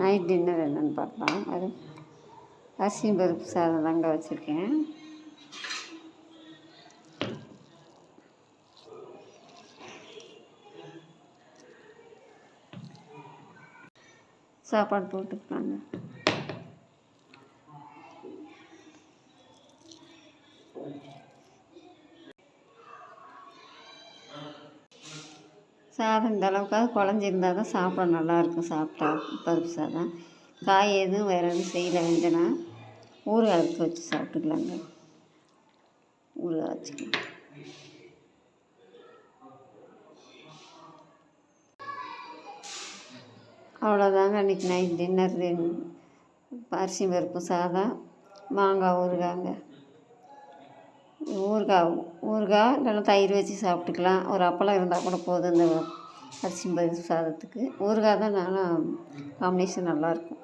Night dinner என்னென்னு பார்க்கலாம். அது அரிசியும் பருப்பு சாதம் தாங்க வச்சுருக்கேன். சாப்பாடு போட்டுக்கலாங்க. சாதம் இந்த அளவுக்காவது குழஞ்சிருந்தா தான் சாப்பிட நல்லாயிருக்கும் சாப்பிட்டா பருப்பு சாதம். காய் எதுவும் வேறு எதுவும் செய்யல வேண்டுனா ஊறுகாய் எடுத்து வச்சு சாப்பிட்டுக்கலாங்க. ஊறுகாய் வச்சுக்கலாம் அவ்வளோதாங்க அன்றைக்கி நைட் டின்னர் அரிசி பருப்பு சாதம் மாங்காய் ஊறுகாங்க. ஊறுகாய் ஊறுகாய் இல்லைன்னா தயிர் வச்சு சாப்பிட்டுக்கலாம். ஒரு அப்பளம் இருந்தால் கூட போதும் இந்த அரிசி பருப்பு சாதத்துக்கு. ஊறுகாய் தான் நல்லா காம்பினேஷன் நல்லாயிருக்கும்